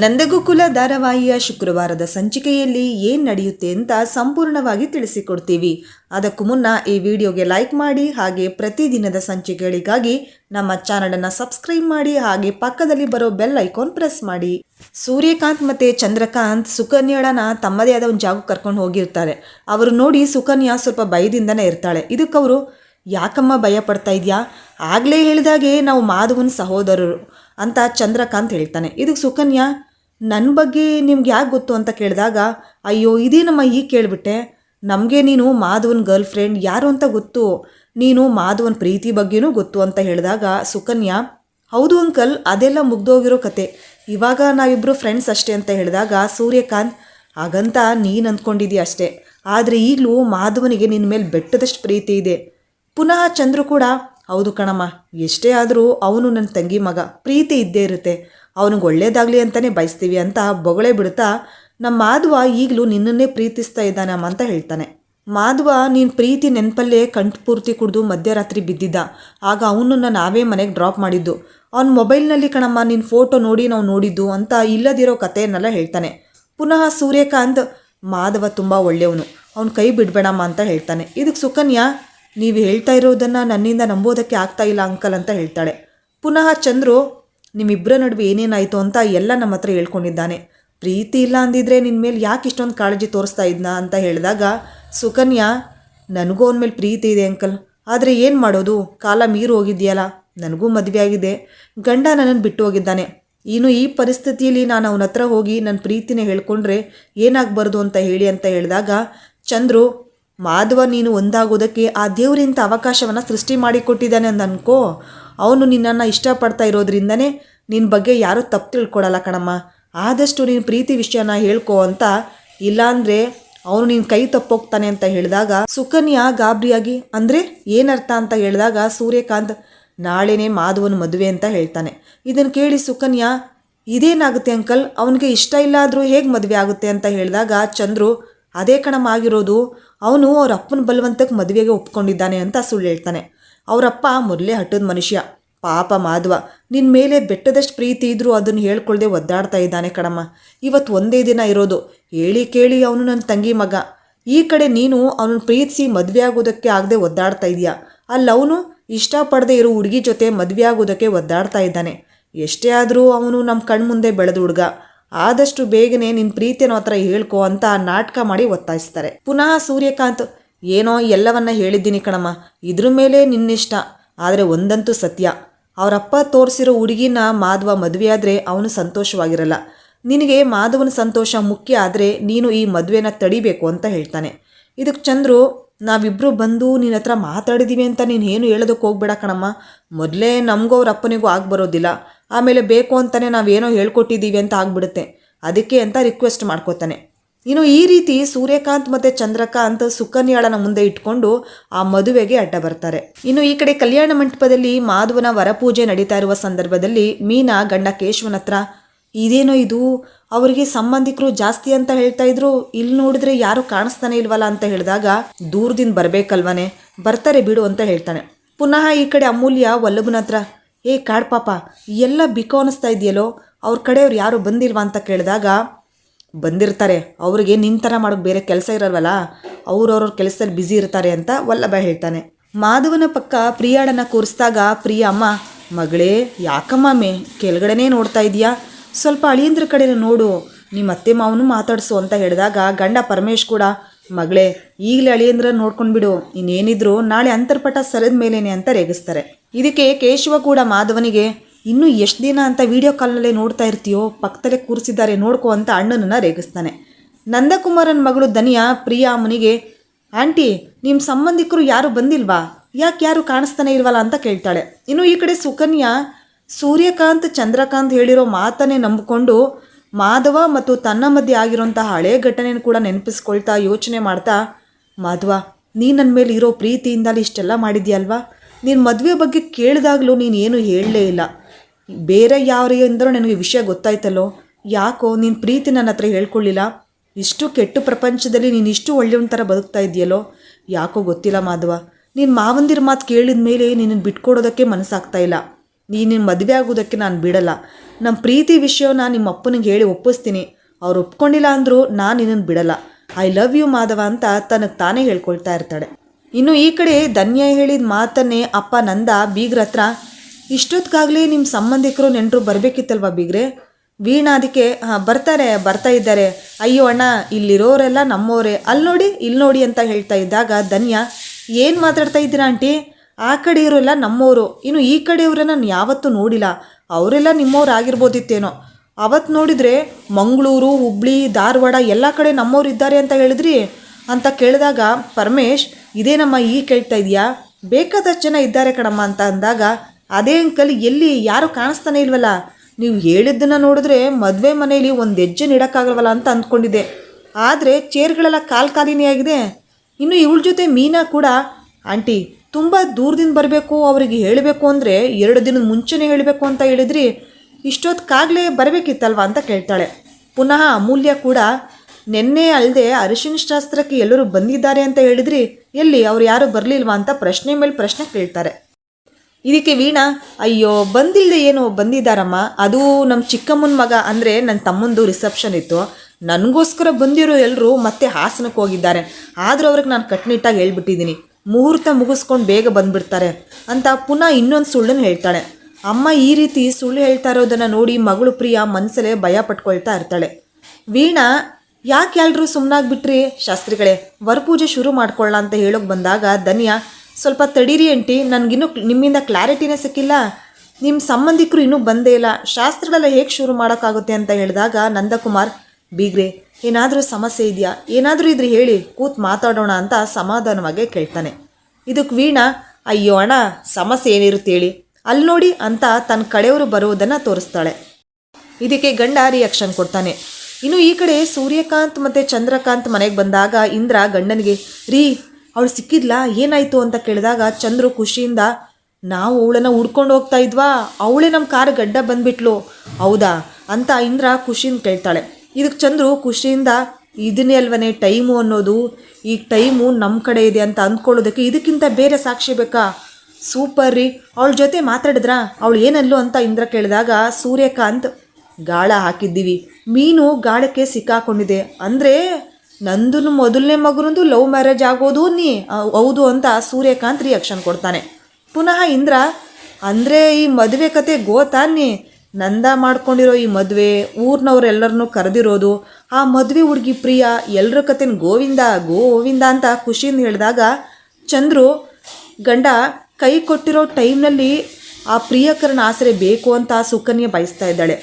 ನಂದಗೋಕುಲ ಧಾರಾವಾಹಿಯ ಶುಕ್ರವಾರದ ಸಂಚಿಕೆಯಲ್ಲಿ ಏನು ನಡೆಯುತ್ತೆ ಅಂತ ಸಂಪೂರ್ಣವಾಗಿ ತಿಳಿಸಿಕೊಡ್ತೀವಿ. ಅದಕ್ಕೂ ಮುನ್ನ ಈ ವಿಡಿಯೋಗೆ ಲೈಕ್ ಮಾಡಿ ಹಾಗೆ ಪ್ರತಿದಿನದ ಸಂಚಿಕೆಗಳಿಗಾಗಿ ನಮ್ಮ ಚಾನಲನ್ನು ಸಬ್ಸ್ಕ್ರೈಬ್ ಮಾಡಿ ಹಾಗೆ ಪಕ್ಕದಲ್ಲಿ ಬರೋ ಬೆಲ್ ಐಕಾನ್ ಪ್ರೆಸ್ ಮಾಡಿ. ಸೂರ್ಯಕಾಂತ್ ಮತ್ತು ಚಂದ್ರಕಾಂತ್ ಸುಕನ್ಯಾಳನ ತಮ್ಮದೇ ಆದ ಒಂದು ಜಾಗಕ್ಕೆ ಕರ್ಕೊಂಡು ಹೋಗಿರ್ತಾರೆ. ಅವರು ನೋಡಿ ಸುಕನ್ಯಾ ಸ್ವಲ್ಪ ಭಯದಿಂದನೇ ಇರ್ತಾಳೆ. ಇದಕ್ಕವರು, ಯಾಕಮ್ಮ ಭಯ ಪಡ್ತಾ ಇದೆಯಾ? ಆಗಲೇ ಹೇಳಿದಾಗೆ ನಾವು ಮಾಧವನ ಸಹೋದರರು ಅಂತ ಚಂದ್ರಕಾಂತ್ ಹೇಳ್ತಾನೆ. ಇದಕ್ಕೆ ಸುಕನ್ಯಾ ನನ್ನ ಬಗ್ಗೆ ನಿಮ್ಗೆ ಯಾಕೆ ಗೊತ್ತು ಅಂತ ಕೇಳಿದಾಗ, ಅಯ್ಯೋ ಇದೇನಮ್ಮ ಈಗ ಕೇಳಿಬಿಟ್ಟೆ. ನಮಗೆ ನೀನು ಮಾಧವನ್ ಗರ್ಲ್ ಫ್ರೆಂಡ್ ಯಾರು ಅಂತ ಗೊತ್ತು. ನೀನು ಮಾಧವನ್ ಪ್ರೀತಿ ಬಗ್ಗೆನೂ ಗೊತ್ತು ಅಂತ ಹೇಳಿದಾಗ ಸುಕನ್ಯಾ, ಹೌದು ಅಂಕಲ್, ಅದೆಲ್ಲ ಮುಗ್ದೋಗಿರೋ ಕತೆ. ಇವಾಗ ನಾವಿಬ್ಬರು ಫ್ರೆಂಡ್ಸ್ ಅಷ್ಟೇ ಅಂತ ಹೇಳಿದಾಗ ಸೂರ್ಯಕಾಂತ್, ಹಾಗಂತ ನೀನು ಅಂದ್ಕೊಂಡಿದ್ದೀಯ ಅಷ್ಟೇ. ಆದರೆ ಈಗಲೂ ಮಾಧವನಿಗೆ ನಿನ್ನ ಮೇಲೆ ಬೆಟ್ಟದಷ್ಟು ಪ್ರೀತಿ ಇದೆ. ಪುನಃ ಚಂದ್ರು ಕೂಡ, ಹೌದು ಕಣಮ್ಮ, ಎಷ್ಟೇ ಆದರೂ ಅವನು ನನ್ನ ತಂಗಿ ಮಗ. ಪ್ರೀತಿ ಇದ್ದೇ ಇರುತ್ತೆ. ಅವನಿಗೆ ಒಳ್ಳೇದಾಗಲಿ ಅಂತಲೇ ಬಯಸ್ತೀವಿ ಅಂತ ಬೊಗಳೆ ಬಿಡ್ತಾ, ನಮ್ಮ ಮಾಧವ ಈಗಲೂ ನಿನ್ನನ್ನೇ ಪ್ರೀತಿಸ್ತಾ ಇದ್ದಾನಮ್ಮ ಅಂತ ಹೇಳ್ತಾನೆ. ಮಾಧವ, ನೀನು ಪ್ರೀತಿ ನೆನಪಲ್ಲೇ ಕಂಠಪೂರ್ತಿ ಕುಡಿದು ಮಧ್ಯರಾತ್ರಿ ಬಿದ್ದಿದ್ದ. ಆಗ ಅವನನ್ನು ನಾವೇ ಮನೆಗೆ ಡ್ರಾಪ್ ಮಾಡಿದ್ದು. ಅವನ ಮೊಬೈಲ್ನಲ್ಲಿ ಕಣಮ್ಮ ನಿನ್ನ ಫೋಟೋ ನೋಡಿ ನಾವು ನೋಡಿದ್ದು ಅಂತ ಇಲ್ಲದಿರೋ ಕಥೆಯನ್ನೆಲ್ಲ ಹೇಳ್ತಾನೆ. ಪುನಃ ಸೂರ್ಯಕಾಂತ್, ಮಾಧವ ತುಂಬ ಒಳ್ಳೆಯವನು. ಅವ್ನ ಕೈ ಬಿಡಬೇಡಮ್ಮ ಅಂತ ಹೇಳ್ತಾನೆ. ಇದಕ್ಕೆ ಸುಕನ್ಯಾ, ನೀವು ಹೇಳ್ತಾ ಇರೋದನ್ನು ನನ್ನಿಂದ ನಂಬೋದಕ್ಕೆ ಆಗ್ತಾ ಇಲ್ಲ ಅಂಕಲ್ ಅಂತ ಹೇಳ್ತಾಳೆ. ಪುನಃ ಚಂದ್ರು ನಿಮ್ಮಿಬ್ಬರ ನಡುವೆ ಏನೇನಾಯಿತು ಅಂತ ಎಲ್ಲ ನಮ್ಮ ಹತ್ರ ಹೇಳ್ಕೊಂಡಿದ್ದಾನೆ. ಪ್ರೀತಿ ಇಲ್ಲ ಅಂದಿದ್ರೆ ನಿನ್ನ ಮೇಲೆ ಯಾಕೆ ಇಷ್ಟೊಂದು ಕಾಳಜಿ ತೋರಿಸ್ತಾ ಇದ್ನ ಅಂತ ಹೇಳಿದಾಗ, ಸುಕನ್ಯಾ, ನನಗೂ ಅವನ ಮೇಲೆ ಪ್ರೀತಿ ಇದೆ ಅಂಕಲ್. ಆದರೆ ಏನು ಮಾಡೋದು? ಕಾಲ ಮೀರು ಹೋಗಿದೆಯಲ್ಲ. ನನಗೂ ಮದುವೆ ಆಗಿದೆ. ಗಂಡ ನನ್ನನ್ನು ಬಿಟ್ಟು ಹೋಗಿದ್ದಾನೆ. ಇನ್ನು ಈ ಪರಿಸ್ಥಿತಿಯಲ್ಲಿ ನಾನು ಅವನ ಹತ್ರ ಹೋಗಿ ನನ್ನ ಪ್ರೀತಿನ ಹೇಳ್ಕೊಂಡ್ರೆ ಏನಾಗಬಾರ್ದು ಅಂತ ಹೇಳಿ ಅಂತ ಹೇಳಿದಾಗ, ಚಂದ್ರು, ಮಾಧವ ನೀನು ಒಂದಾಗೋದಕ್ಕೆ ಆ ದೇವರಿಂಥ ಅವಕಾಶವನ್ನು ಸೃಷ್ಟಿ ಮಾಡಿಕೊಟ್ಟಿದ್ದಾನೆ ಅಂತ ಅನ್ಕೋ. ಅವನು ನಿನ್ನನ್ನು ಇಷ್ಟಪಡ್ತಾ ಇರೋದ್ರಿಂದನೇ ನಿನ್ನ ಬಗ್ಗೆ ಯಾರೂ ತಪ್ಪು ತಿಳ್ಕೊಡಲ್ಲ ಕಣಮ್ಮ. ಆದಷ್ಟು ನೀನು ಪ್ರೀತಿ ವಿಷಯನ ಹೇಳ್ಕೊ ಅಂತ. ಇಲ್ಲಾಂದರೆ ಅವನು ನಿನ್ನ ಕೈ ತಪ್ಪೋಗ್ತಾನೆ ಅಂತ ಹೇಳಿದಾಗ ಸುಕನ್ಯಾ ಗಾಬರಿಯಾಗಿ, ಅಂದರೆ ಏನರ್ಥ ಅಂತ ಹೇಳಿದಾಗ ಸೂರ್ಯಕಾಂತ್, ನಾಳೆನೇ ಮಾಧವನ ಮದುವೆ ಅಂತ ಹೇಳ್ತಾನೆ. ಇದನ್ನು ಕೇಳಿ ಸುಕನ್ಯಾ, ಇದೇನಾಗುತ್ತೆ ಅಂಕಲ್? ಅವನಿಗೆ ಇಷ್ಟ ಇಲ್ಲ ಆದರೂ ಹೇಗೆ ಮದುವೆ ಆಗುತ್ತೆ ಅಂತ ಹೇಳಿದಾಗ ಚಂದ್ರು, ಅದೇ ಕಣಮ್ಮ ಆಗಿರೋದು. ಅವನು ಅವ್ರ ಅಪ್ಪನ ಬಲವಂತಕ್ಕೆ ಮದುವೆಗೆ ಒಪ್ಕೊಂಡಿದ್ದಾನೆ ಅಂತ ಸುಳ್ಳು ಹೇಳ್ತಾನೆ. ಅವರಪ್ಪ ಮೊದಲೇ ಹಟ್ಟದ ಮನುಷ್ಯ. ಪಾಪ ಮಾಧವ. ನಿನ್ನ ಮೇಲೆ ಬೆಟ್ಟದಷ್ಟು ಪ್ರೀತಿ ಇದ್ದರೂ ಅದನ್ನು ಹೇಳ್ಕೊಳ್ದೆ ಒದ್ದಾಡ್ತಾ ಇದ್ದಾನೆ ಕಣಮ್ಮ. ಇವತ್ತು ಒಂದೇ ದಿನ ಇರೋದು. ಹೇಳಿ ಕೇಳಿ ಅವನು ನನ್ನ ತಂಗಿ ಮಗ. ಈ ಕಡೆ ನೀನು ಅವನ ಪ್ರೀತಿಸಿ ಮದುವೆ ಆಗೋದಕ್ಕೆ ಆಗದೆ ಒದ್ದಾಡ್ತಾ ಇದೆಯಾ? ಅಲ್ಲಿ ಅವನು ಇಷ್ಟಪಡದೆ ಇರೋ ಹುಡುಗಿ ಜೊತೆ ಮದುವೆ ಆಗೋದಕ್ಕೆ ಒದ್ದಾಡ್ತಾ ಇದ್ದಾನೆ. ಎಷ್ಟೇ ಆದರೂ ಅವನು ನಮ್ಮ ಕಣ್ಮುಂದೆ ಬೆಳೆದು ಹುಡುಗ. ಆದಷ್ಟು ಬೇಗನೆ ನಿನ್ನ ಪ್ರೀತಿಯನ್ನು ಹತ್ರ ಹೇಳ್ಕೊ ಅಂತ ನಾಟಕ ಮಾಡಿ ಒತ್ತಾಯಿಸ್ತಾರೆ. ಪುನಃ ಸೂರ್ಯಕಾಂತ್, ಏನೋ ಎಲ್ಲವನ್ನ ಹೇಳಿದ್ದೀನಿ ಕಣಮ್ಮ. ಇದ್ರ ಮೇಲೆ ನಿನ್ನಿಷ್ಟ. ಆದರೆ ಒಂದಂತೂ ಸತ್ಯ. ಅವರಪ್ಪ ತೋರಿಸಿರೋ ಹುಡುಗಿನ ಮಾಧವ ಮದುವೆಯಾದರೆ ಅವನು ಸಂತೋಷವಾಗಿರಲ್ಲ. ನಿನಗೆ ಮಾಧವನ ಸಂತೋಷ ಮುಖ್ಯ ಆದರೆ ನೀನು ಈ ಮದುವೆನ ತಡಿಬೇಕು ಅಂತ ಹೇಳ್ತಾನೆ. ಇದಕ್ಕೆ ಚಂದ್ರು ನಾವಿಬ್ಬರು ಬಂದು ನಿನ್ನ ಹತ್ರ ಮಾತಾಡಿದ್ದೀವಿ ಅಂತ ನೀನು ಏನು ಹೇಳೋದಕ್ಕೆ ಹೋಗ್ಬೇಡ ಕಣಮ್ಮ. ಮೊದಲೇ ನಮಗೂ ಅವ್ರ ಅಪ್ಪನಿಗೂ ಆಗಿ ಬರೋದಿಲ್ಲ. ಆಮೇಲೆ ಬೇಕು ಅಂತಲೇ ನಾವೇನೋ ಹೇಳ್ಕೊಟ್ಟಿದ್ದೀವಿ ಅಂತ ಆಗ್ಬಿಡುತ್ತೆ. ಅದಕ್ಕೆ ಅಂತ ರಿಕ್ವೆಸ್ಟ್ ಮಾಡ್ಕೋತಾನೆ. ಇನ್ನು ಈ ರೀತಿ ಸೂರ್ಯಕಾಂತ್ ಮತ್ತು ಚಂದ್ರಕಾಂತ್ ಸುಕನ್ಯಾಳನ ಮುಂದೆ ಇಟ್ಕೊಂಡು ಆ ಮದುವೆಗೆ ಅಡ್ಡ ಬರ್ತಾರೆ. ಇನ್ನು ಈ ಕಡೆ ಕಲ್ಯಾಣ ಮಂಟಪದಲ್ಲಿ ಮಾಧವನ ವರಪೂಜೆ ನಡೀತಾ ಇರುವ ಸಂದರ್ಭದಲ್ಲಿ ಮೀನಾ ಗಂಡ ಕೇಶವನ ಹತ್ರ, ಇದೇನೋ ಇದು? ಅವರಿಗೆ ಸಂಬಂಧಿಕರು ಜಾಸ್ತಿ ಅಂತ ಹೇಳ್ತಾ ಇದ್ರು? ಇಲ್ಲಿ ನೋಡಿದ್ರೆ ಯಾರು ಕಾಣಿಸ್ತಾನೆ ಇಲ್ವಲ್ಲ? ಅಂತ ಹೇಳಿದಾಗ, ದೂರದಿಂದ ಬರಬೇಕಲ್ವನೇ? ಬರ್ತಾರೆ ಬಿಡು ಅಂತ ಹೇಳ್ತಾನೆ. ಪುನಃ ಈ ಕಡೆ ಅಮೂಲ್ಯ ವಲ್ಲಭನ ಹತ್ರ, ಏ ಕಾಡ್ ಪಾಪ ಎಲ್ಲ ಬಿಕೋ ಅನಿಸ್ತಾ ಇದೆಯಲ್ಲೋ? ಅವ್ರ ಕಡೆಯವ್ರು ಯಾರು ಬಂದಿಲ್ವಾ? ಅಂತ ಕೇಳಿದಾಗ ಬಂದಿರ್ತಾರೆ. ಅವ್ರಿಗೆ ನಿನ್ನ ಥರ ಮಾಡೋಕ್ಕೆ ಬೇರೆ ಕೆಲಸ ಇರಲ್ವಲ್ಲ? ಅವ್ರವ್ರ ಕೆಲಸದಲ್ಲಿ ಬ್ಯುಸಿ ಇರ್ತಾರೆ ಅಂತ ವಲ್ಲಭ ಹೇಳ್ತಾನೆ. ಮಾಧವನ ಪಕ್ಕ ಪ್ರಿಯಾಳನ್ನು ಕೂರಿಸಿದಾಗ ಪ್ರಿಯ, ಅಮ್ಮ, ಮಗಳೇ, ಯಾಕಮ್ಮ ಮೇ ಕೆಳಗಡೆನೇ ನೋಡ್ತಾ ಇದೀಯಾ ಸ್ವಲ್ಪ ಅಳಿಯಂದ್ರ ಕಡೆ ನೋಡು. ನಿಮ್ಮ ಅತ್ತೆ ಮಾವನು ಮಾತಾಡಿಸು ಅಂತ ಹೇಳಿದಾಗ ಗಂಡ ಪರಮೇಶ್ ಕೂಡ, ಮಗಳೇ, ಈಗಲೇ ಅಳಿಯಂದ್ರ ನೋಡ್ಕೊಂಡ್ಬಿಡು ಇನ್ನೇನಿದ್ರು ನಾಳೆ ಅಂತರ್ಪಟ ಸರದ ಮೇಲೇನೆ ಅಂತ ರೇಗಿಸ್ತಾರೆ. ಇದಕ್ಕೆ ಕೇಶವ ಕೂಡ ಮಾಧವನಿಗೆ ಇನ್ನೂ ಎಷ್ಟು ದಿನ ಅಂತ ವಿಡಿಯೋ ಕಾಲ್ನಲ್ಲೇ ನೋಡ್ತಾ ಇರ್ತೀಯೋ, ಪಕ್ಕದಲ್ಲೇ ಕೂರಿಸಿದ್ದಾರೆ, ನೋಡ್ಕೋ ಅಂತ ಅಣ್ಣನನ್ನು ರೇಗಿಸ್ತಾನೆ. ನಂದಕುಮಾರನ ಮಗಳು ಧನಿಯಾ, ಪ್ರಿಯಾ ಅಮ್ಮನಿಗೆ ಆಂಟಿ ನಿಮ್ಮ ಸಂಬಂಧಿಕರು ಯಾರು ಬಂದಿಲ್ವಾ? ಯಾಕೆ ಯಾರು ಕಾಣಿಸ್ತಾನೆ ಇಲ್ವಲ್ಲ ಅಂತ ಕೇಳ್ತಾಳೆ. ಇನ್ನು ಈ ಕಡೆ ಸುಕನ್ಯಾ, ಸೂರ್ಯಕಾಂತ್, ಚಂದ್ರಕಾಂತ್ ಹೇಳಿರೋ ಮಾತನ್ನೇ ನಂಬಿಕೊಂಡು ಮಾಧವ ಮತ್ತು ತನ್ನ ಮಧ್ಯೆ ಆಗಿರೋಂತಹ ಹಳೆ ಘಟನೆಯನ್ನು ಕೂಡ ನೆನಪಿಸ್ಕೊಳ್ತಾ ಯೋಚನೆ ಮಾಡ್ತಾ, ಮಾಧವ ನೀ ನನ್ನ ಮೇಲೆ ಇರೋ ಪ್ರೀತಿಯಿಂದಲೇ ಇಷ್ಟೆಲ್ಲ ಮಾಡಿದ್ಯಲ್ವಾ? ನೀನು ಮದುವೆ ಬಗ್ಗೆ ಕೇಳಿದಾಗಲೂ ನೀನು ಏನು ಹೇಳಲೇ ಇಲ್ಲ. ಬೇರೆ ಯಾರಿಂದಲೂ ನನಗೆ ವಿಷಯ ಗೊತ್ತಾಯ್ತಲ್ಲೋ? ಯಾಕೋ ನಿನ್ನ ಪ್ರೀತಿ ನನ್ನ ಹತ್ರ ಹೇಳ್ಕೊಳ್ಳಿಲ್ಲ? ಇಷ್ಟು ಕೆಟ್ಟ ಪ್ರಪಂಚದಲ್ಲಿ ನೀನು ಇಷ್ಟು ಒಳ್ಳೆಯವನ ಥರ ಬದುಕ್ತಾ ಇದೆಯಲ್ಲೋ ಯಾಕೋ ಗೊತ್ತಿಲ್ಲ ಮಾಧವ. ನಿನ್ನ ಮಾವಂದಿರ ಮಾತು ಕೇಳಿದ ಮೇಲೆ ನಿನ್ನನ್ನು ಬಿಟ್ಕೊಡೋದಕ್ಕೆ ಮನಸ್ಸಾಗ್ತಾ ಇಲ್ಲ. ನೀನು ಮದುವೆ ಆಗೋದಕ್ಕೆ ನಾನು ಬಿಡಲ್ಲ. ನಮ್ಮ ಪ್ರೀತಿ ವಿಷಯನ ನಿಮ್ಮ ಅಪ್ಪನಿಗೆ ಹೇಳಿ ಒಪ್ಪಿಸ್ತೀನಿ. ಅವ್ರು ಒಪ್ಕೊಂಡಿಲ್ಲ ಅಂದರೂ ನಾನು ನಿನ್ನನ್ನು ಬಿಡಲ್ಲ. ಐ ಲವ್ ಯು ಮಾಧವ ಅಂತ ತನಗೆ ತಾನೇ ಹೇಳ್ಕೊಳ್ತಾ ಇರ್ತಾಳೆ. ಇನ್ನು ಈ ಕಡೆ ಧನ್ಯ ಹೇಳಿದ ಮಾತನ್ನೇ ಅಪ್ಪ ನಂದ ಬೀಗ್ರ ಹತ್ರ ಇಷ್ಟೊತ್ತಿಗಾಗಲೇ ನಿಮ್ಮ ಸಂಬಂಧಿಕರು ನೆಂಟರು ಬರಬೇಕಿತ್ತಲ್ವ ಬೀಗ್ರೆ? ವೀಣಾ ಅದಕ್ಕೆ ಹಾಂ, ಬರ್ತಾರೆ, ಬರ್ತಾ ಇದ್ದಾರೆ. ಅಯ್ಯೋ ಅಣ್ಣ, ಇಲ್ಲಿರೋರೆಲ್ಲ ನಮ್ಮವರೇ ಅಲ್ಲಿ ನೋಡಿ ಇಲ್ಲಿ ನೋಡಿ ಅಂತ ಹೇಳ್ತಾ ಇದ್ದಾಗ ಧನ್ಯ, ಏನು ಮಾತಾಡ್ತಾ ಇದ್ದೀರಾ ಆಂಟಿ? ಆ ಕಡೆ ಇರೋಲ್ಲ ನಮ್ಮವರು ಇನ್ನು ಈ ಕಡೆಯವ್ರನ್ನ ನಾನು ಯಾವತ್ತೂ ನೋಡಿಲ್ಲ. ಅವರೆಲ್ಲ ನಿಮ್ಮವ್ರು ಆಗಿರ್ಬೋದಿತ್ತೇನೋ ಅವತ್ತು ನೋಡಿದರೆ ಮಂಗಳೂರು, ಹುಬ್ಳಿ, ಧಾರವಾಡ ಎಲ್ಲ ಕಡೆ ನಮ್ಮವ್ರು ಇದ್ದಾರೆ ಅಂತ ಹೇಳಿದ್ರಿ? ಅಂತ ಕೇಳಿದಾಗ, ಪರಮೇಶ್, ಇದೇನಮ್ಮ ಈಗ ಕೇಳ್ತಾ ಇದೆಯಾ? ಬೇಕಾದಷ್ಟು ಜನ ಇದ್ದಾರೆ ಕಣಮ್ಮ ಅಂತ ಅಂದಾಗ ಅದೇ ಅಂಕಲ್, ಎಲ್ಲಿ ಯಾರು ಕಾಣಿಸ್ತಾನೆ ಇಲ್ವಲ್ಲ? ನೀವು ಹೇಳಿದ್ದನ್ನು ನೋಡಿದ್ರೆ ಮದುವೆ ಮನೆಯಲ್ಲಿ ಒಂದು ಹೆಜ್ಜೆ ನೀಡೋಕ್ಕಾಗಲ್ವಲ್ಲ ಅಂತ ಅಂದ್ಕೊಂಡಿದ್ದೆ. ಆದರೆ ಚೇರ್ಗಳೆಲ್ಲ ಕಾಲು ಖಾಲಿನೇ ಆಗಿದೆ. ಇನ್ನು ಇವಳ ಜೊತೆ ಮೀನಾ ಕೂಡ. ಆಂಟಿ, ತುಂಬ ದೂರದಿಂದ ಬರಬೇಕು, ಅವರಿಗೆ ಹೇಳಬೇಕು ಅಂದರೆ ಎರಡು ದಿನದ ಮುಂಚೆನೇ ಹೇಳಬೇಕು ಅಂತ ಹೇಳಿದ್ರಿ. ಇಷ್ಟೊತ್ತಿಗಾಗಲೇ ಬರಬೇಕಿತ್ತಲ್ವ ಅಂತ ಕೇಳ್ತಾಳೆ. ಪುನಃ ಅಮೂಲ್ಯ ಕೂಡ, ನಿನ್ನೆ ಅಲ್ಲದೆ ಅರಿಶಿನ ಶಾಸ್ತ್ರಕ್ಕೆ ಎಲ್ಲರೂ ಬಂದಿದ್ದಾರೆ ಅಂತ ಹೇಳಿದ್ರಿ. ಎಲ್ಲಿ, ಅವ್ರು ಯಾರು ಬರಲಿಲ್ವಾ? ಅಂತ ಪ್ರಶ್ನೆ ಮೇಲೆ ಪ್ರಶ್ನೆ ಕೇಳ್ತಾರೆ. ಇದಕ್ಕೆ ವೀಣಾ, ಅಯ್ಯೋ ಬಂದಿಲ್ಲದೆ ಏನು ಬಂದಿದ್ದಾರಮ್ಮ? ಅದು ನಮ್ಮ ಚಿಕ್ಕಮ್ಮನ ಮಗ ಅಂದರೆ ನನ್ನ ತಮ್ಮಂದು ರಿಸೆಪ್ಷನ್ ಇತ್ತು. ನನಗೋಸ್ಕರ ಬಂದಿರೋ ಎಲ್ಲರೂ ಮತ್ತೆ ಹಾಸನಕ್ಕೆ ಹೋಗಿದ್ದಾರೆ. ಆದರೂ ಅವ್ರಿಗೆ ನಾನು ಕಟ್ಟುನಿಟ್ಟಾಗಿ ಹೇಳ್ಬಿಟ್ಟಿದ್ದೀನಿ. ಮುಹೂರ್ತ ಮುಗಿಸ್ಕೊಂಡು ಬೇಗ ಬಂದುಬಿಡ್ತಾರೆ ಅಂತ ಪುನಃ ಇನ್ನೊಂದು ಸುಳ್ಳನ್ನು ಹೇಳ್ತಾಳೆ. ಅಮ್ಮ ಈ ರೀತಿ ಸುಳ್ಳು ಹೇಳ್ತಾ ಇರೋದನ್ನು ನೋಡಿ ಮಗಳು ಪ್ರಿಯ ಮನಸ್ಸಲ್ಲೇ ಭಯ ಪಟ್ಕೊಳ್ತಾ ಇರ್ತಾಳೆ. ವೀಣಾ, ಯಾಕೆ ಎಲ್ಲರೂ ಸುಮ್ಮನಾಗ್ಬಿಟ್ರಿ ಶಾಸ್ತ್ರಿಗಳೇ, ವರಪೂಜೆ ಶುರು ಮಾಡ್ಕೊಳ್ಳ ಅಂತ ಹೇಳೋಕೆ ಬಂದಾಗ ಧನ್ಯ ಸ್ವಲ್ಪ ತಡೀರಿ ಅಂಟಿ ನನಗಿನ್ನೂ ನಿಮ್ಮಿಂದ ಕ್ಲಾರಿಟಿನೇ ಸಿಕ್ಕಿಲ್ಲ. ನಿಮ್ಮ ಸಂಬಂಧಿಕರು ಇನ್ನೂ ಬಂದೇ ಇಲ್ಲ. ಶಾಸ್ತ್ರಗಳೆಲ್ಲ ಹೇಗೆ ಶುರು ಮಾಡೋಕ್ಕಾಗುತ್ತೆ ಅಂತ ಹೇಳಿದಾಗ ನಂದಕುಮಾರ್, ಬೀಗ್ರೆ, ಏನಾದರೂ ಸಮಸ್ಯೆ ಇದೆಯಾ? ಏನಾದರೂ ಇದ್ರೆ ಹೇಳಿ, ಕೂತ್ ಮಾತಾಡೋಣ ಅಂತ ಸಮಾಧಾನವಾಗಿ ಕೇಳ್ತಾನೆ. ಇದಕ್ಕೆ ವೀಣಾ, ಅಯ್ಯೋ ಅಣ್ಣ, ಸಮಸ್ಯೆ ಏನಿರುತ್ತೆ ಹೇಳಿ? ಅಲ್ಲಿ ನೋಡಿ ಅಂತ ತನ್ನ ಕಡೆಯವರು ಬರುವುದನ್ನು ತೋರಿಸ್ತಾಳೆ. ಇದಕ್ಕೆ ಗಂಡ ರಿಯಾಕ್ಷನ್ ಕೊಡ್ತಾನೆ. ಇನ್ನು ಈ ಕಡೆ ಸೂರ್ಯಕಾಂತ್ ಮತ್ತು ಚಂದ್ರಕಾಂತ್ ಮನೆಗೆ ಬಂದಾಗ ಇಂದ್ರ ಗಂಡನಿಗೆ, ರೀ ಅವಳು ಸಿಕ್ಕಿದ್ಲ? ಏನಾಯಿತು ಅಂತ ಕೇಳಿದಾಗ ಚಂದ್ರು ಖುಷಿಯಿಂದ, ನಾವು ಅವಳನ್ನು ಹುಡ್ಕೊಂಡು ಹೋಗ್ತಾ ಇದ್ವಾ? ಅವಳೇ ನಮ್ಮ ಕಾರ್ ಗಡ್ಡ ಬಂದ್ಬಿಟ್ಲು. ಹೌದಾ? ಅಂತ ಇಂದ್ರ ಖುಷಿಯಿಂದ ಕೇಳ್ತಾಳೆ. ಇದಕ್ಕೆ ಚಂದ್ರು ಖುಷಿಯಿಂದ, ಇದನ್ನೇ ಅಲ್ವನೇ ಟೈಮು ಅನ್ನೋದು, ಈ ಟೈಮು ನಮ್ಮ ಕಡೆ ಇದೆ ಅಂತ ಅಂದ್ಕೊಳ್ಳೋದಕ್ಕೆ ಇದಕ್ಕಿಂತ ಬೇರೆ ಸಾಕ್ಷಿ ಬೇಕಾ? ಸೂಪರ್ ರೀ. ಅವಳ ಜೊತೆ ಮಾತಾಡಿದ್ರಾ? ಅವಳು ಏನಲ್ಲೋ ಅಂತ ಇಂದ್ರ ಕೇಳಿದಾಗ ಸೂರ್ಯಕಾಂತ್, ಗಾಳ ಹಾಕಿದ್ದೀವಿ. ಮೀನು ಗಾಳಕ್ಕೆ ಸಿಕ್ಕಾಕೊಂಡಿದೆ. ಅಂದರೆ ನಂದು ಮೊದಲನೇ ಮಗನದು ಲವ್ ಮ್ಯಾರೇಜ್ ಆಗೋದು ನೀ ಹೌದು ಅಂತ ಸೂರ್ಯಕಾಂತ್ ರಿಯಾಕ್ಷನ್ ಕೊಡ್ತಾನೆ. ಪುನಃ ಇಂದ್ರ, ಅಂದರೆ ಈ ಮದುವೆ ಕತೆ ಗೋತಾನಿ ನಂದ ಮಾಡ್ಕೊಂಡಿರೋ ಈ ಮದುವೆ ಊರ್ನವ್ರೆಲ್ಲರನ್ನೂ ಕರೆದಿರೋದು, ಆ ಮದುವೆ ಹುಡುಗಿ ಪ್ರಿಯ ಎಲ್ಲರ ಕತೆನ ಗೋವಿಂದ ಗೋವಿಂದ ಅಂತ ಖುಷಿಯಿಂದ ಹೇಳಿದಾಗ ಚಂದ್ರು, ಗಂಡ ಕೈ ಕೊಟ್ಟಿರೋ ಟೈಮ್ನಲ್ಲಿ ಆ ಪ್ರಿಯಕರನ ಆಸರೆ ಬೇಕು ಅಂತ ಸುಕನ್ಯೆ ಬಯಸ್ತಾ ಇದ್ದಾಳೆ.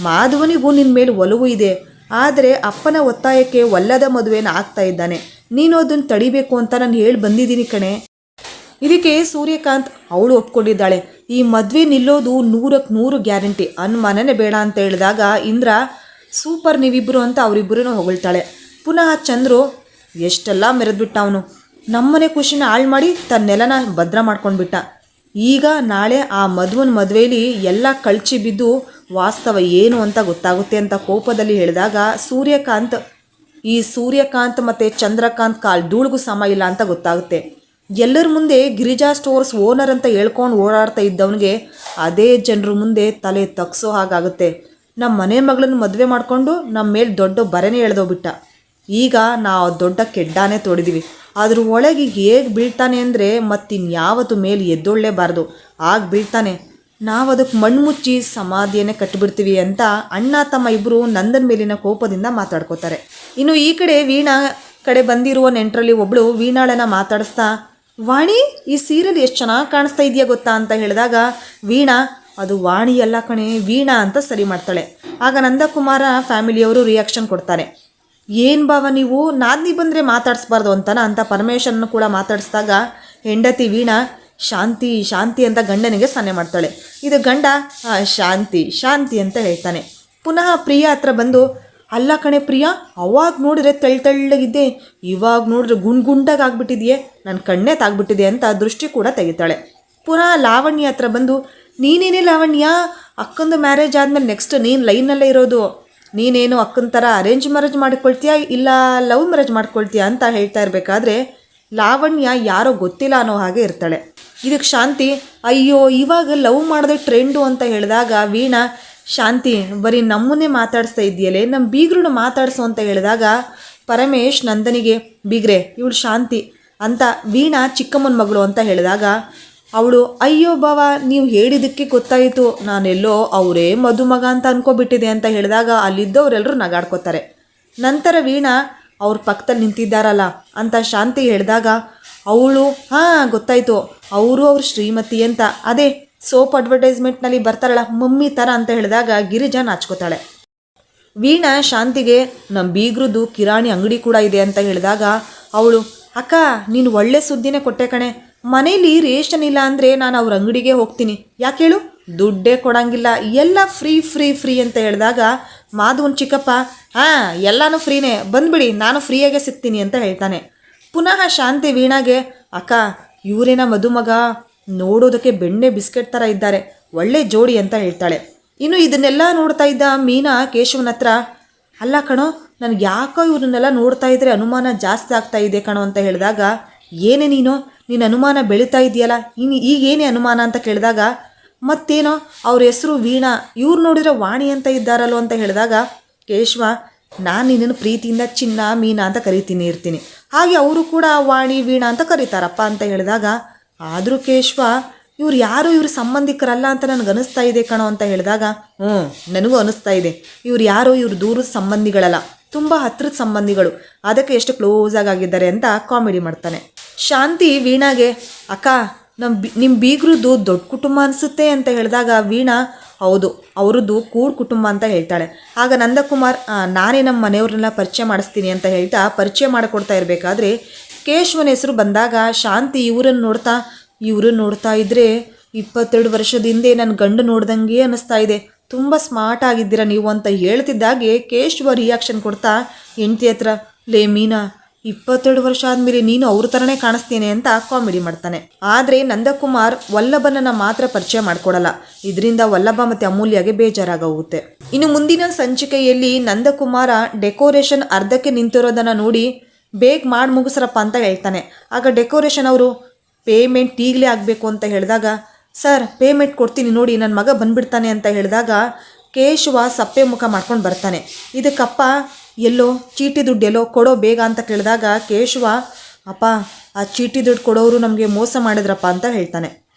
ಮಾಧವನಿಗೂ ನಿನ್ನ ಮೇಲೆ ಒಲವು ಇದೆ ಆದರೆ ಅಪ್ಪನ ಒತ್ತಾಯಕ್ಕೆ ಒಲ್ಲದ ಮದುವೆನ ಆಗ್ತಾ ಇದ್ದಾನೆ. ನೀನು ಅದನ್ನು ತಡಿಬೇಕು ಅಂತ ನಾನು ಹೇಳಿ ಬಂದಿದ್ದೀನಿ ಕಣೆ. ಇದಕ್ಕೆ ಸೂರ್ಯಕಾಂತ್ ಅವಳು ಒಪ್ಕೊಂಡಿದ್ದಾಳೆ. ಈ ಮದುವೆ ನಿಲ್ಲೋದು ನೂರಕ್ಕೆ ನೂರು ಗ್ಯಾರಂಟಿ. ಅನುಮಾನನೇ ಬೇಡ ಅಂತ ಹೇಳಿದಾಗ ಇಂದ್ರ, ಸೂಪರ್ ನೀವಿಬ್ಬರು ಅಂತ ಅವರಿಬ್ಬರೂ ಹೊಗಳ್ತಾಳೆ. ಪುನಃ ಚಂದ್ರು, ಎಷ್ಟೆಲ್ಲ ಮೆರೆದ್ಬಿಟ್ಟ ಅವನು. ನಮ್ಮನೆ ಖುಷಿನ ಹಾಳು ಮಾಡಿ ತನ್ನ ನೆಲನ ಭದ್ರ ಮಾಡ್ಕೊಂಡ್ಬಿಟ್ಟ. ಈಗ ನಾಳೆ ಆ ಮದುವನ ಮದುವೆಯಲ್ಲಿ ಎಲ್ಲ ಕಳಚಿ ಬಿದ್ದು ವಾಸ್ತವ ಏನು ಅಂತ ಗೊತ್ತಾಗುತ್ತೆ ಅಂತ ಕೋಪದಲ್ಲಿ ಹೇಳಿದಾಗ ಸೂರ್ಯಕಾಂತ್, ಈ ಸೂರ್ಯಕಾಂತ್ ಮತ್ತು ಚಂದ್ರಕಾಂತ್ ಕಾಲ್ ಧೂಳಿಗೂ ಸಮ ಇಲ್ಲ ಅಂತ ಗೊತ್ತಾಗುತ್ತೆ. ಎಲ್ಲರ ಮುಂದೆ ಗಿರಿಜಾ ಸ್ಟೋರ್ಸ್ ಓನರ್ ಅಂತ ಹೇಳ್ಕೊಂಡು ಓಡಾಡ್ತಾ ಇದ್ದವನಿಗೆ ಅದೇ ಜನರ ಮುಂದೆ ತಲೆ ತಗ್ಸೋ ಹಾಗಾಗುತ್ತೆ. ನಮ್ಮ ಮನೆ ಮಗಳನ್ನು ಮದುವೆ ಮಾಡಿಕೊಂಡು ನಮ್ಮ ಮೇಲೆ ದೊಡ್ಡ ಬರೆನೇ ಎಳೆದೋಗ್ಬಿಟ್ಟ ಈಗ ನಾವು ದೊಡ್ಡ ಕೆಡ್ಡಾನೇ ತೊಡಿದೀವಿ. ಅದ್ರ ಒಳಗೆ ಹೇಗೆ ಬೀಳ್ತಾನೆ ಅಂದರೆ ಮತ್ತಿನ್ಯಾವತ್ತು ಮೇಲೆ ಎದ್ದೊಳ್ಳೇಬಾರ್ದು ಆಗ ಬೀಳ್ತಾನೆ. ನಾವು ಅದಕ್ಕೆ ಮಣ್ಣು ಮುಚ್ಚಿ ಸಮಾಧಿಯನ್ನೇ ಕಟ್ಟಿಬಿಡ್ತೀವಿ ಅಂತ ಅಣ್ಣ, ತಮ್ಮ ಇಬ್ಬರು ನಂದನ್ ಮೇಲಿನ ಕೋಪದಿಂದ ಮಾತಾಡ್ಕೋತಾರೆ. ಇನ್ನು ಈ ಕಡೆ ವೀಣಾ ಕಡೆ ಬಂದಿರುವ ನೆಂಟರಲ್ಲಿ ಒಬ್ಬಳು ವೀಣಾಳನ್ನ ಮಾತಾಡಿಸ್ತಾ, ವಾಣಿ, ಈ ಸೀರಿಯಲ್ ಎಷ್ಟು ಚೆನ್ನಾಗಿ ಕಾಣಿಸ್ತಾ ಇದೆಯಾ ಗೊತ್ತಾ? ಅಂತ ಹೇಳಿದಾಗ, ವೀಣಾ, ಅದು ವಾಣಿ ಎಲ್ಲ ಕಣೆ, ವೀಣಾ ಅಂತ ಸರಿ ಮಾಡ್ತಾಳೆ. ಆಗ ನಂದಕುಮಾರ ಫ್ಯಾಮಿಲಿಯವರು ರಿಯಾಕ್ಷನ್ ಕೊಡ್ತಾರೆ. ಏನು ಭಾವ ನೀವು? ನಾದ್ನಿ ಬಂದರೆ ಮಾತಾಡಿಸ್ಬಾರ್ದು ಅಂತನ? ಅಂತ ಪರಮೇಶ್ವರನ್ನು ಕೂಡ ಮಾತಾಡಿಸಿದಾಗ, ಹೆಂಡತಿ ವೀಣಾ ಶಾಂತಿ ಶಾಂತಿ ಅಂತ ಗಂಡನಿಗೆ ಸನ್ನೆ ಮಾಡ್ತಾಳೆ. ಇದು ಗಂಡ ಶಾಂತಿ ಶಾಂತಿ ಅಂತ ಹೇಳ್ತಾನೆ. ಪುನಃ ಪ್ರಿಯ ಹತ್ರ ಬಂದು, ಅಲ್ಲ ಕಣೆ ಪ್ರಿಯಾ, ಅವಾಗ ನೋಡಿದ್ರೆ ತೆಳ್ ತೆಳ್ಳಗಿದ್ದೆ. ಇವಾಗ ನೋಡಿದ್ರೆ ಗುಂಡ್ ಗುಂಡಾಗಿ ಆಗ್ಬಿಟ್ಟಿದೆಯೇ. ನನ್ನ ಕಣ್ಣೇ ತಾಗ್ಬಿಟ್ಟಿದೆ ಅಂತ ದೃಷ್ಟಿ ಕೂಡ ತೆಗಿತಾಳೆ. ಪುನಃ ಲಾವಣ್ಯ ಹತ್ರ ಬಂದು, ನೀನೇನೇ ಲಾವಣ್ಯ? ಅಕ್ಕಂದು ಮ್ಯಾರೇಜ್ ಆದಮೇಲೆ ನೆಕ್ಸ್ಟ್ ನೀನು ಲೈನಲ್ಲೇ ಇರೋದು. ನೀನೇನು ಅಕ್ಕನ ಥರ ಅರೇಂಜ್ ಮ್ಯಾರೇಜ್ ಮಾಡ್ಕೊಳ್ತೀಯಾ? ಇಲ್ಲ ಲವ್ ಮ್ಯಾರೇಜ್ ಮಾಡ್ಕೊಳ್ತೀಯಾ? ಅಂತ ಹೇಳ್ತಾ ಇರಬೇಕಾದ್ರೆ, ಲಾವಣ್ಯ ಯಾರೋ ಗೊತ್ತಿಲ್ಲ ಅನ್ನೋ ಹಾಗೆ ಇರ್ತಾಳೆ. ಇದಕ್ಕೆ ಶಾಂತಿ. ಅಯ್ಯೋ, ಇವಾಗ ಲವ್ ಮಾಡಿದ್ರೆ ಟ್ರೆಂಡು ಅಂತ ಹೇಳಿದಾಗ ವೀಣಾ, ಶಾಂತಿ, ಬರೀ ನಮ್ಮನ್ನೇ ಮಾತಾಡಿಸ್ತಾ ಇದೆಯಲ್ಲೇ ನಮ್ಮ ಬೀಗ್ರನ್ನ ಮಾತಾಡಿಸು ಅಂತ ಹೇಳಿದಾಗ ಪರಮೇಶ್ ನಂದನಿಗೆ, ಬೀಗ್ರೆ, ಇವಳು ಶಾಂತಿ ಅಂತ ವೀಣಾ ಚಿಕ್ಕಮ್ಮನ ಮಗಳು ಅಂತ ಹೇಳಿದಾಗ ಅವಳು, ಅಯ್ಯೋ ಬಾವ, ನೀವು ಹೇಳಿದ್ದಕ್ಕೆ ಗೊತ್ತಾಯಿತು. ನಾನೆಲ್ಲೋ ಅವರೇ ಮದುಮಗ ಅಂತ ಅನ್ಕೋಬಿಟ್ಟಿದೆ ಅಂತ ಹೇಳಿದಾಗ ಅಲ್ಲಿದ್ದವರೆಲ್ಲರೂ ನಗಾಡ್ಕೋತಾರೆ. ನಂತರ ವೀಣಾ, ಅವ್ರ ಪಕ್ಕದಲ್ಲಿ ನಿಂತಿದ್ದಾರಲ್ಲ ಅಂತ ಶಾಂತಿ ಹೇಳಿದಾಗ ಅವಳು, ಹಾಂ, ಗೊತ್ತಾಯ್ತು. ಅವರು ಅವ್ರ ಶ್ರೀಮತಿ ಅಂತ. ಅದೇ, ಸೋಪ್ ಅಡ್ವರ್ಟೈಸ್ಮೆಂಟ್ನಲ್ಲಿ ಬರ್ತಾರಲ್ಲ, ಮಮ್ಮಿ ಥರ ಅಂತ ಹೇಳಿದಾಗ ಗಿರಿಜಾ ನಾಚ್ಕೋತಾಳೆ. ವೀಣಾ ಶಾಂತಿಗೆ ನಮ್ಮ ಬೀಗ್ರದ್ದು ಕಿರಾಣಿ ಅಂಗಡಿ ಕೂಡ ಇದೆ ಅಂತ ಹೇಳಿದಾಗ ಅವಳು, ಅಕ್ಕ, ನೀನು ಒಳ್ಳೆ ಸುದ್ದಿನೇ ಕೊಟ್ಟೆ ಕಣೆ. ಮನೇಲಿ ರೇಷನ್ ಇಲ್ಲ ಅಂದರೆ ನಾನು ಅವ್ರ ಅಂಗಡಿಗೆ ಹೋಗ್ತೀನಿ. ಯಾಕೆ ಹೇಳು? ದುಡ್ಡೇ ಕೊಡಂಗಿಲ್ಲ. ಎಲ್ಲ ಫ್ರೀ ಫ್ರೀ ಫ್ರೀ ಅಂತ ಹೇಳಿದಾಗ ಮಾಧವನ್ ಚಿಕ್ಕಪ್ಪ, ಹಾಂ, ಎಲ್ಲನೂ ಫ್ರೀನೇ. ಬಂದ್ಬಿಡಿ, ನಾನು ಫ್ರೀಯಾಗೆ ಸಿಗ್ತೀನಿ ಅಂತ ಹೇಳ್ತಾನೆ. ಪುನಃ ಶಾಂತಿ ವೀಣಾಗೆ, ಅಕ್ಕ, ಇವರೇನ ಮದುಮಗ? ನೋಡೋದಕ್ಕೆ ಬೆಣ್ಣೆ ಬಿಸ್ಕೆಟ್ ಥರ ಇದ್ದಾರೆ, ಒಳ್ಳೆ ಜೋಡಿ ಅಂತ ಹೇಳ್ತಾಳೆ. ಇನ್ನು ಇದನ್ನೆಲ್ಲ ನೋಡ್ತಾ ಇದ್ದ ಮೀನಾ ಕೇಶವನ ಹತ್ರ, ಅಲ್ಲ ಕಣೋ, ನನಗೆ ಯಾಕೋ ಇವ್ರನ್ನೆಲ್ಲ ನೋಡ್ತಾ ಇದ್ರೆ ಅನುಮಾನ ಜಾಸ್ತಿ ಆಗ್ತಾ ಇದೆ ಕಣೋ ಅಂತ ಹೇಳಿದಾಗ, ಏನೇ ನೀನು ನಿನ್ನ ಅನುಮಾನ ಬೆಳೀತಾ ಇದೆಯಲ್ಲ ಇನ್ನು ಈಗೇನೇ ಅನುಮಾನ ಅಂತ ಕೇಳಿದಾಗ, ಮತ್ತೇನೋ, ಅವ್ರ ಹೆಸರು ವೀಣಾ, ಇವ್ರು ನೋಡಿದ್ರೆ ವಾಣಿ ಅಂತ ಇದ್ದಾರಲ್ಲೋ ಅಂತ ಹೇಳಿದಾಗ, ಕೇಶವ ನಾನು ನಿನ್ನನ್ನು ಪ್ರೀತಿಯಿಂದ ಚಿನ್ನ, ಮೀನಾ ಅಂತ ಕರಿತೀನಿ, ಇರ್ತೀನಿ. ಹಾಗೆ ಅವರು ಕೂಡ ವಾಣಿ, ವೀಣಾ ಅಂತ ಕರೀತಾರಪ್ಪ ಅಂತ ಹೇಳಿದಾಗ, ಆದರೂ ಕೇಶವ, ಇವ್ರು ಯಾರು ಇವ್ರ ಸಂಬಂಧಿಕರಲ್ಲ ಅಂತ ನನಗೆ ಅನಿಸ್ತಾ ಇದೆ ಕಣೋ ಅಂತ ಹೇಳಿದಾಗ ಹ್ಞೂ ನನಗೂ ಅನಿಸ್ತಾ ಇದೆ. ಇವ್ರು ಯಾರೋ ಇವ್ರು ದೂರದ ಸಂಬಂಧಿಗಳಲ್ಲ, ತುಂಬ ಹತ್ರದ ಸಂಬಂಧಿಗಳು. ಅದಕ್ಕೆ ಎಷ್ಟು ಕ್ಲೋಸ್ ಆಗಿದ್ದಾರೆ ಅಂತ ಕಾಮಿಡಿ ಮಾಡ್ತಾನೆ. ಶಾಂತಿ, ವೀಣಾಗೆ, ಅಕ್ಕ ನಮ್ಮ ಬಿ ನಿಮ್ಮ ಬೀಗ್ರದ್ದು ದೊಡ್ಡ ಕುಟುಂಬ ಅನಿಸುತ್ತೆ ಅಂತ ಹೇಳಿದಾಗ, ವೀಣಾ ಹೌದು, ಅವರದ್ದು ಕೂಡ್ ಕುಟುಂಬ ಅಂತ ಹೇಳ್ತಾಳೆ. ಆಗ ನಂದಕುಮಾರ್ ನಾನೇ ನಮ್ಮ ಮನೆಯವ್ರನ್ನೆಲ್ಲ ಪರಿಚಯ ಮಾಡಿಸ್ತೀನಿ ಅಂತ ಹೇಳ್ತಾ ಪರಿಚಯ ಮಾಡಿಕೊಡ್ತಾ ಇರಬೇಕಾದ್ರೆ ಕೇಶವನ ಹೆಸರು ಬಂದಾಗ ಶಾಂತಿ ಇವರನ್ನು ನೋಡ್ತಾ ಇವರನ್ನು ನೋಡ್ತಾ ಇದ್ದರೆ ಇಪ್ಪತ್ತೆರಡು ವರ್ಷದ ಹಿಂದೆ ನನ್ನ ಗಂಡು ನೋಡ್ದಂಗೆ ಅನ್ನಿಸ್ತಾ ಇದೆ. ತುಂಬ ಸ್ಮಾರ್ಟ್ ಆಗಿದ್ದೀರಾ ನೀವು ಅಂತ ಹೇಳ್ತಿದ್ದಾಗೆ ಕೇಶವ ರಿಯಾಕ್ಷನ್ ಕೊಡ್ತಾ, ಹೆಂಡ್ತಿ ಹತ್ರ, ಲೇ, ಮೀನಾ ಇಪ್ಪತ್ತೆರಡು ವರ್ಷ ಆದಮೇಲೆ ನೀನು ಅವ್ರ ಥರನೇ ಕಾಣಿಸ್ತೀನಿ ಅಂತ ಕಾಮಿಡಿ ಮಾಡ್ತಾನೆ. ಆದರೆ ನಂದಕುಮಾರ್ ವಲ್ಲಭನನ್ನ ಮಾತ್ರ ಪರಿಚಯ ಮಾಡ್ಕೊಡಲ್ಲ. ಇದರಿಂದ ವಲ್ಲಭ ಮತ್ತು ಅಮೂಲ್ಯಗೆ ಬೇಜಾರಾಗೋಗುತ್ತೆ ಇನ್ನು ಮುಂದಿನ ಸಂಚಿಕೆಯಲ್ಲಿ ನಂದಕುಮಾರ ಡೆಕೋರೇಷನ್ ಅರ್ಧಕ್ಕೆ ನಿಂತಿರೋದನ್ನು ನೋಡಿ ಬೇಗ ಮಾಡಿ ಮುಗಿಸ್ರಪ್ಪ ಅಂತ ಹೇಳ್ತಾನೆ. ಆಗ ಡೆಕೋರೇಷನ್ ಅವರು, ಪೇಮೆಂಟ್ ಈಗಲೇ ಆಗಬೇಕು ಅಂತ ಹೇಳಿದಾಗ, ಸರ್, ಪೇಮೆಂಟ್ ಕೊಡ್ತೀನಿ ನೋಡಿ ನನ್ನ ಮಗ ಬಂದ್ಬಿಡ್ತಾನೆ ಅಂತ ಹೇಳಿದಾಗ ಕೇಶವ ಸಪ್ಪೆ ಮುಖ ಮಾಡ್ಕೊಂಡು ಬರ್ತಾನೆ. ಇದಕ್ಕಪ್ಪ ಎಲ್ಲೋ ಚೀಟಿ ದುಡ್ಡು ಎಲ್ಲೋ ಕೊಡೋ ಬೇಗ ಅಂತ ಕೇಳಿದಾಗ ಕೇಶವ, ಅಪ್ಪ, ಆ ಚೀಟಿ ದುಡ್ಡು ಕೊಡೋರು ನಮಗೆ ಮೋಸ ಮಾಡಿದ್ರಪ್ಪ ಅಂತ ಹೇಳ್ತಾನೆ.